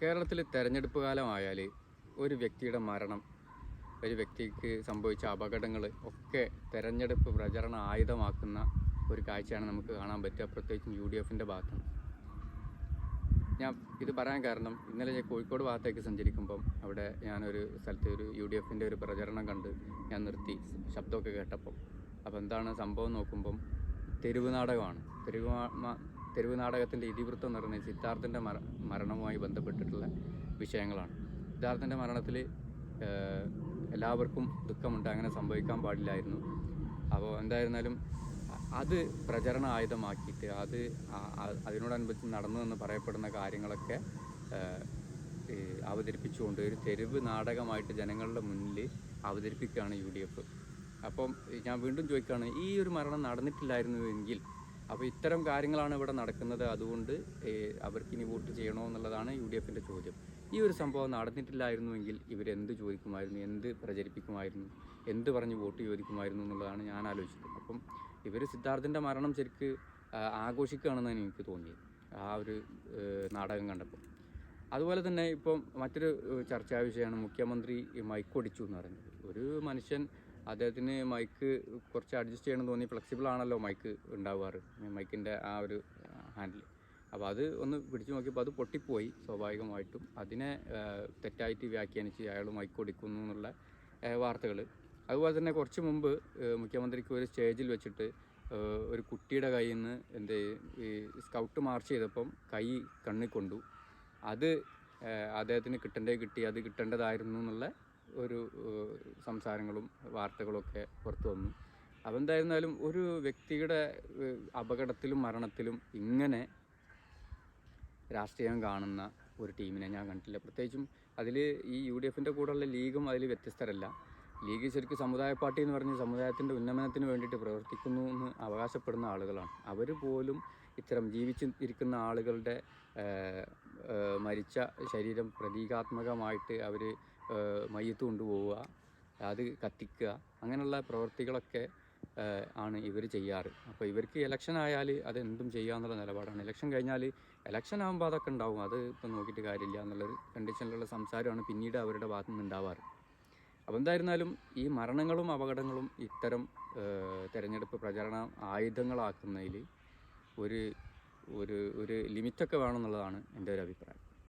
കേരളത്തിൽ തെരഞ്ഞെടുപ്പ് കാലമായാൽ ഒരു വ്യക്തിയുടെ മരണം ഒരു വ്യക്തിക്ക് സംഭവിച്ച അപകടങ്ങൾ ഒക്കെ തെരഞ്ഞെടുപ്പ് പ്രചരണ ആയുധമാക്കുന്ന ഒരു കാഴ്ചയാണ് നമുക്ക് കാണാൻ പറ്റുക. പ്രത്യേകിച്ചും യു ഡി എഫിന്റെ ഞാൻ ഇത് പറയാൻ കാരണം ഇന്നലെ ഞാൻ കോഴിക്കോട് ഭാഗത്തേക്ക് സഞ്ചരിക്കുമ്പം അവിടെ ഞാനൊരു സ്ഥലത്ത് ഒരു യു ഡി എഫിന്റെ ഒരു പ്രചരണം കണ്ട് ഞാൻ നിർത്തി ശബ്ദമൊക്കെ കേട്ടപ്പം. അപ്പോൾ എന്താണ് സംഭവം നോക്കുമ്പം തെരുവ് നാടകമാണ്. തെരുവ് തെരുവ് നാടകത്തിന്റെ ഇതിവൃത്തം എന്ന് പറയുന്നത് സിദ്ധാർത്ഥന്റെ മര മരണവുമായി ബന്ധപ്പെട്ടിട്ടുള്ള വിഷയങ്ങളാണ്. സിദ്ധാർത്ഥന്റെ മരണത്തിൽ എല്ലാവർക്കും ദുഃഖമുണ്ട്. അങ്ങനെ സംഭവിക്കാൻ പാടില്ലായിരുന്നു. അപ്പോൾ എന്തായിരുന്നാലും അത് പ്രചരണ ആയുധമാക്കിയിട്ട് അത് അതിനോടനുബന്ധിച്ച് നടന്നു എന്ന് പറയപ്പെടുന്ന കാര്യങ്ങളൊക്കെ അവതരിപ്പിച്ചുകൊണ്ട് ഒരു തെരുവ് നാടകമായിട്ട് ജനങ്ങളുടെ മുന്നിൽ അവതരിപ്പിക്കുകയാണ് യു ഡി എഫ്. അപ്പം ഞാൻ വീണ്ടും ചോദിക്കുകയാണ് ഈ ഒരു മരണം നടന്നിട്ടില്ലായിരുന്നുവെങ്കിൽ അപ്പോൾ ഇത്തരം കാര്യങ്ങളാണ് ഇവിടെ നടക്കുന്നത്. അതുകൊണ്ട് അവർക്ക് ഇനി വോട്ട് ചെയ്യണോ എന്നുള്ളതാണ് യു ഡി എഫിന്റെ ചോദ്യം. ഈ ഒരു സംഭവം നടന്നിട്ടില്ലായിരുന്നുവെങ്കിൽ ഇവരെന്ത് ചോദിക്കുമായിരുന്നു? എന്ത് പ്രചരിപ്പിക്കുമായിരുന്നു? എന്ത് പറഞ്ഞ് വോട്ട് ചോദിക്കുമായിരുന്നു എന്നുള്ളതാണ് ഞാൻ ആലോചിച്ചത്. അപ്പം ഇവർ സിദ്ധാർത്ഥിന്റെ മരണം ശരിക്ക് ആഘോഷിക്കുകയാണെന്നാണ് എനിക്ക് തോന്നിയത് ആ ഒരു നാടകം കണ്ടപ്പോൾ. അതുപോലെ തന്നെ ഇപ്പം മറ്റൊരു ചർച്ചാ വിഷയമാണ് മുഖ്യമന്ത്രി മൈക്കൊടിച്ചു എന്ന് പറഞ്ഞത്. ഒരു മനുഷ്യൻ അദ്ദേഹത്തിന് മൈക്ക് കുറച്ച് അഡ്ജസ്റ്റ് ചെയ്യണമെന്ന് തോന്നി. ഫ്ലെക്സിബിൾ ആണല്ലോ മൈക്ക് ഉണ്ടാവാറ്. മൈക്കിന്റെ ആ ഒരു ഹാൻഡിൽ അപ്പോൾ അത് ഒന്ന് പിടിച്ചു നോക്കിയപ്പോൾ അത് പൊട്ടിപ്പോയി സ്വാഭാവികമായിട്ടും. അതിനെ തെറ്റായിട്ട് വ്യാഖ്യാനിച്ച് അയാൾ മൈക്ക് കൊടുക്കുന്നു എന്നുള്ള വാർത്തകൾ അതുപോലെ തന്നെ കുറച്ച് മുമ്പ് മുഖ്യമന്ത്രിക്ക് ഒരു സ്റ്റേജിൽ വെച്ചിട്ട് ഒരു കുട്ടിയുടെ കയ്യിൽ നിന്ന് എന്ത് ഈ സ്കൗട്ട് മാർച്ച് ചെയ്തപ്പം കൈ കണ്ണിൽ കൊണ്ടു. അത് അദ്ദേഹത്തിന് കിട്ടേണ്ടേ കിട്ടി അത് കിട്ടേണ്ടതായിരുന്നു എന്നുള്ള ഒരു സംസാരങ്ങളും വാർത്തകളൊക്കെ പുറത്തു വന്നു. അപ്പോൾ എന്തായിരുന്നാലും ഒരു വ്യക്തിയുടെ അപകടത്തിലും മരണത്തിലും ഇങ്ങനെ രാഷ്ട്രീയം കാണുന്ന ഒരു ടീമിനെ ഞാൻ കണ്ടിട്ടില്ല പ്രത്യേകിച്ചും അതിൽ ഈ യു ഡി എഫിന്റെ കൂടെയുള്ള ലീഗും അതിൽ വ്യത്യസ്തരല്ല. ലീഗ് ശരിക്കും സമുദായ പാർട്ടി എന്ന് പറഞ്ഞ് സമുദായത്തിന്റെ ഉന്നമനത്തിന് വേണ്ടിയിട്ട് പ്രവർത്തിക്കുന്നു എന്ന് അവകാശപ്പെടുന്ന ആളുകളാണ്. അവർ പോലും ഇത്തരം ജീവിച്ച് ഇരിക്കുന്ന ആളുകളുടെ മരിച്ച ശരീരം പ്രതീകാത്മകമായിട്ട് അവർ മയ്യത്ത് കൊണ്ടുപോവുക അത് കത്തിക്കുക അങ്ങനെയുള്ള പ്രവൃത്തികളൊക്കെ ആണ് ഇവർ ചെയ്യാറ്. അപ്പോൾ ഇവർക്ക് ഇലക്ഷൻ ആയാൽ അത് എന്തും ചെയ്യാമെന്നുള്ള നിലപാടാണ്. ഇലക്ഷൻ കഴിഞ്ഞാൽ ഇലക്ഷൻ ആകുമ്പോൾ അതൊക്കെ ഉണ്ടാവും. അത് ഇപ്പം നോക്കിയിട്ട് കാര്യമില്ല എന്നുള്ളൊരു കണ്ടീഷനിലുള്ള സംസാരമാണ് പിന്നീട് അവരുടെ ഭാഗത്തു നിന്ന് ഉണ്ടാവാറ്. അപ്പോൾ എന്തായിരുന്നാലും ഈ മരണങ്ങളും അപകടങ്ങളും ഇത്തരം തിരഞ്ഞെടുപ്പ് പ്രചരണ ആയുധങ്ങളാക്കുന്നതിൽ ഒരു ഒരു ഒരു ലിമിറ്റൊക്കെ വേണമെന്നുള്ളതാണ് എന്റെ ഒരു അഭിപ്രായം.